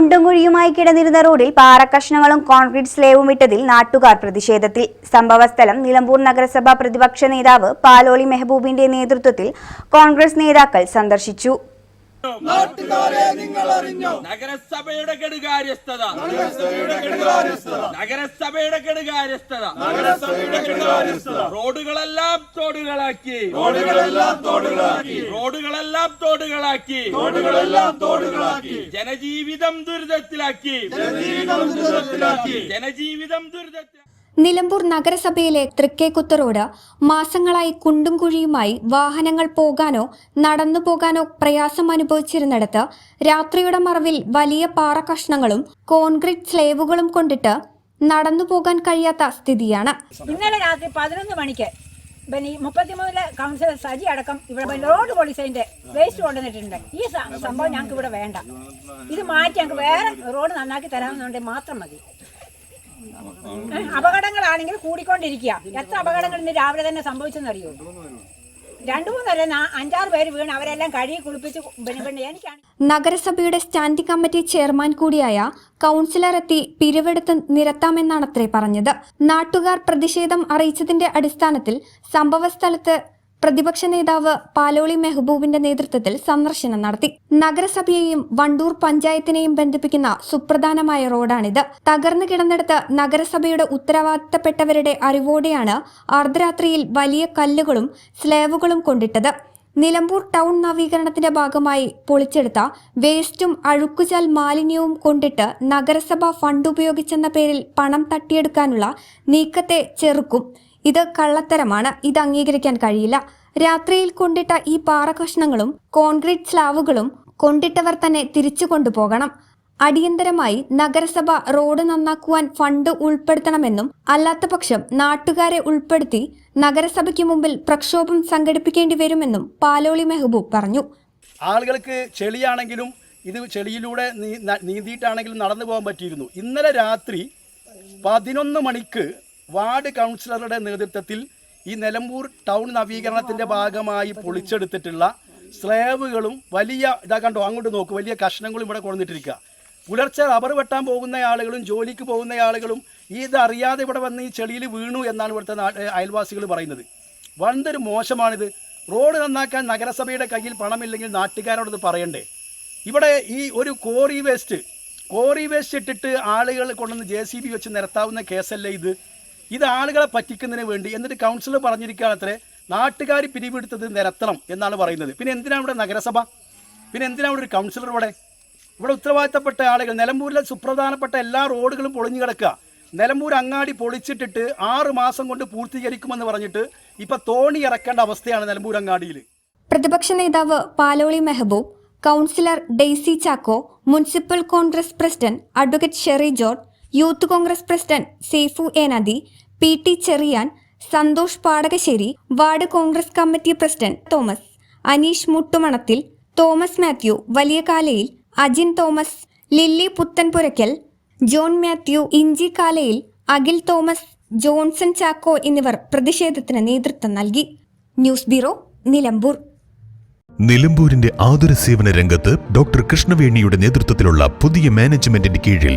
കുണ്ടും കുഴിയുമായി കിടന്നിരുന്ന റോഡിൽ പാറക്കഷ്ണങ്ങളും കോൺക്രീറ്റ് സ്ലേവും ഇട്ടതിൽ നാട്ടുകാർ പ്രതിഷേധത്തിൽ. സംഭവസ്ഥലം നിലമ്പൂർ നഗരസഭാ പ്രതിപക്ഷ നേതാവ് പാലോളി മെഹബൂബിന്റെ നേതൃത്വത്തിൽ കോൺഗ്രസ് നേതാക്കൾ സന്ദർശിച്ചു. നഗരസഭയുടെ കെടുകാര്യസ്ഥത. നഗരസഭയുടെ കെടുകാര്യസ്ഥത. റോഡുകളെല്ലാം തോടുകളാക്കി. റോഡുകളെല്ലാം തോടുകളാക്കി. റോഡുകളെല്ലാം തോടുകളാക്കി. റോഡുകളെല്ലാം തോടുകളാക്കി. ജനജീവിതം ദുരിതത്തിലാക്കി. ജനജീവിതം ദുരിതത്തിലാക്കി. ജനജീവിതം ദുരിതത്തിൽ നിലമ്പൂർ നഗരസഭയിലെ തൃക്കേക്കുത്ത് റോഡ് മാസങ്ങളായി കുണ്ടും കുഴിയുമായി വാഹനങ്ങൾ പോകാനോ നടന്നു പോകാനോ പ്രയാസം അനുഭവിച്ചിരുന്നിടത്ത് രാത്രിയുടെ മറവിൽ വലിയ പാറ കഷ്ണങ്ങളും കോൺക്രീറ്റ് സ്ലേവുകളും കൊണ്ടിട്ട് നടന്നു പോകാൻ കഴിയാത്ത സ്ഥിതിയാണ്. ഇന്നലെ രാത്രി പതിനൊന്ന് മണിക്ക് മുപ്പത്തിമൂന്നിലെ കൗൺസിലർ സജി അടക്കം ഇവിടെ റോഡ് പോലീസിന്റെ വേസ്റ്റ് കൊണ്ടുവന്നിട്ടുണ്ട്. ഈ സംഭവം ഞങ്ങൾക്ക് ഇവിടെ വേണ്ട. ഇത് മാറ്റി ഞങ്ങൾക്ക് വേറെ റോഡ് നന്നാക്കി തരാമെന്നുണ്ടെങ്കിൽ മാത്രം മതി. അപകടങ്ങളാണെങ്കിൽ കൂടിക്കൊണ്ടിരിക്കുക. എത്ര അപകടങ്ങൾ ഇന്ന് രാവിലെ തന്നെ സംഭവിച്ചെന്നറിയോ? രണ്ടു മൂന്നല്ല അഞ്ചാറ് പേര് വീണ് അവരെല്ലാം കഴുകി കുളിപ്പിച്ച് നഗരസഭയുടെ സ്റ്റാൻഡിംഗ് കമ്മിറ്റി ചെയർമാൻ കൂടിയായ കൗൺസിലർ എത്തി പിരിവെടുത്ത് നിരത്താമെന്നാണത്രേ പറഞ്ഞത്. നാട്ടുകാർ പ്രതിഷേധം അറിയിച്ചതിന്റെ അടിസ്ഥാനത്തിൽ സംഭവസ്ഥലത്ത് പ്രതിപക്ഷ നേതാവ് പാലോളി മെഹബൂബിന്റെ നേതൃത്വത്തിൽ സന്ദർശനം നടത്തി. നഗരസഭയെയും വണ്ടൂർ പഞ്ചായത്തിനെയും ബന്ധിപ്പിക്കുന്ന സുപ്രധാനമായ റോഡാണിത്. തകർന്നു കിടന്നിടത്ത് നഗരസഭയുടെ ഉത്തരവാദിത്തപ്പെട്ടവരുടെ അറിവോടെയാണ് അർദ്ധരാത്രിയിൽ വലിയ കല്ലുകളും സ്ലേവുകളും കൊണ്ടിട്ടത്. നിലമ്പൂർ ടൗൺ നവീകരണത്തിന്റെ ഭാഗമായി പൊളിച്ചെടുത്ത വേസ്റ്റും അഴുക്കുചാൽ മാലിന്യവും കൊണ്ടിട്ട് നഗരസഭ ഫണ്ട് ഉപയോഗിച്ചെന്ന പേരിൽ പണം തട്ടിയെടുക്കാനുള്ള നീക്കത്തെ ചെറുക്കും. ഇത് കള്ളത്തരമാണ്. ഇത് അംഗീകരിക്കാൻ കഴിയില്ല. രാത്രിയിൽ കൊണ്ടിട്ട ഈ പാറകഷ്ണങ്ങളും കോൺക്രീറ്റ് സ്ലാവുകളും കൊണ്ടിട്ടവർ തന്നെ തിരിച്ചു കൊണ്ടുപോകണം. അടിയന്തരമായി നഗരസഭ റോഡ് നന്നാക്കുവാൻ ഫണ്ട് ഉൾപ്പെടുത്തണമെന്നും അല്ലാത്തപക്ഷം നാട്ടുകാരെ ഉൾപ്പെടുത്തി നഗരസഭയ്ക്ക് മുമ്പിൽ പ്രക്ഷോഭം സംഘടിപ്പിക്കേണ്ടി വരുമെന്നും പാലോളി മെഹബൂബ് പറഞ്ഞു. ആളുകൾക്ക് ചെളിയാണെങ്കിലും ഇത് ചെളിയിലൂടെ നീന്തിയിട്ടാണെങ്കിലും നടന്നു പോകാൻ പറ്റിയിരുന്നു. ഇന്നലെ രാത്രി പതിനൊന്ന് മണിക്ക് വാർഡ് കൗൺസിലറുടെ നേതൃത്വത്തിൽ ഈ നിലമ്പൂർ ടൗൺ നവീകരണത്തിന്റെ ഭാഗമായി പൊളിച്ചെടുത്തിട്ടുള്ള സ്ലേവുകളും വലിയ ഇതാ കണ്ടോ അങ്ങോട്ട് നോക്കും വലിയ കഷ്ണങ്ങളും ഇവിടെ കൊണ്ടിട്ടിരിക്കുക പുലർച്ചെ റബ്ബർ വെട്ടാൻ പോകുന്ന ആളുകളും ജോലിക്ക് പോകുന്ന ആളുകളും ഇതറിയാതെ ഇത് ഇവിടെ വന്ന് ഈ ചെളിയിൽ വീണു എന്നാണ് ഇവിടുത്തെ അയൽവാസികൾ പറയുന്നത്. വളരെ മോശമാണിത്. റോഡ് നന്നാക്കാൻ നഗരസഭയുടെ കയ്യിൽ പണമില്ലെങ്കിൽ നാട്ടുകാരോടത് പറയണ്ടേ. ഇവിടെ ഈ ഒരു കോറി വേസ്റ്റ് കോറി വേസ്റ്റ് ഇട്ടിട്ട് ആളുകൾ കൊണ്ടുവന്ന് ജെ സി ബി വെച്ച് നിരത്താവുന്ന കേസല്ലേ ഇത്? ഇത് ആളുകളെ പറ്റിക്കുന്നതിന് വേണ്ടി എന്നിട്ട് കൗൺസിലർ പറഞ്ഞിരിക്കുകയാണത്രേ നാട്ടുകാർ പിരിവെടുത്തത് നിരത്തണം എന്നാണ് പറയുന്നത്. പിന്നെ എന്തിനാണ് ഇവിടെ നഗരസഭ? പിന്നെ എന്തിനാണ് ഇവിടെ ഒരു കൗൺസിലർ ഇവിടെ? ഇവിടെ ഉത്തരവാദിത്തപ്പെട്ട ആളുകൾ നിലമ്പൂരിലെ സുപ്രധാനപ്പെട്ട എല്ലാ റോഡുകളും പൊളിഞ്ഞു കിടക്കുക. നിലമ്പൂർ അങ്ങാടി പൊളിച്ചിട്ടിട്ട് ആറ് മാസം കൊണ്ട് പൂർത്തീകരിക്കുമെന്ന് പറഞ്ഞിട്ട് ഇപ്പൊ തോണി ഇറക്കേണ്ട അവസ്ഥയാണ് നിലമ്പൂർ അങ്ങാടിയിൽ. പ്രതിപക്ഷ നേതാവ് Paloli Mehboob councillor Daisy Chacko municipal Congress president advocate Sherry George youth Congress president Saifu A നദി P T Cherian Santhosh Padakassery ward Congress committee president Thomas Aneesh Muttumanathil Thomas Mathew Valiyakalayil Ajin Thomas Lilly Puthenpurackal John Mathew Inchikalayil Akhil Thomas Johnson Chacko എന്നിവർ പ്രതിഷേധത്തിന് നേതൃത്വം നൽകി. News bureau Nilambur. നിലമ്പൂരിന്റെ ആതുര സേവന രംഗത്ത് doctor കൃഷ്ണവേണിയുടെ നേതൃത്വത്തിലുള്ള പുതിയ മാനേജ്മെന്റിന്റെ കീഴിൽ